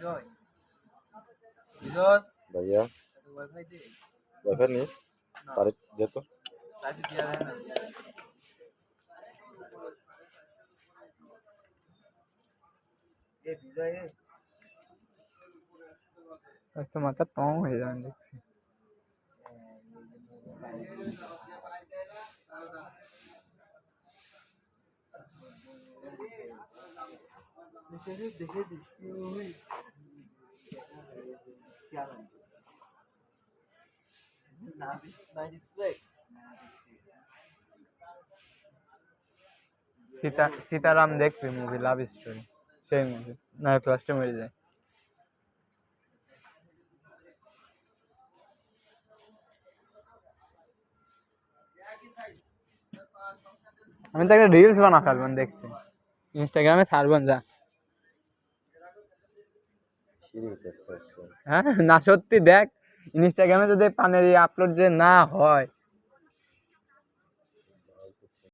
বিজয়। বিজয়? ভাইয়া। ওয়াইফাই দে ওয়াইফাই নেই তারিখ যেত রাতে দিয়া যায় এ বিজয় এ। আজ তো মাথা টং হয়ে যাবে দেখছি। ভিতরে দেখে বৃষ্টি সীতা, সীতারাম দেখবি মুভি লাভ স্টোরি সেই মুভি না ক্লাসটা মেরে যায়। আমি তো একটা রিলস বানা ফেলবেন দেখছি ইনস্টাগ্রামে ছাড়বেন যা। হ্যাঁ না সত্যি দেখ ইনস্টাগ্রামে যদি পানের আপলোড যে না হয়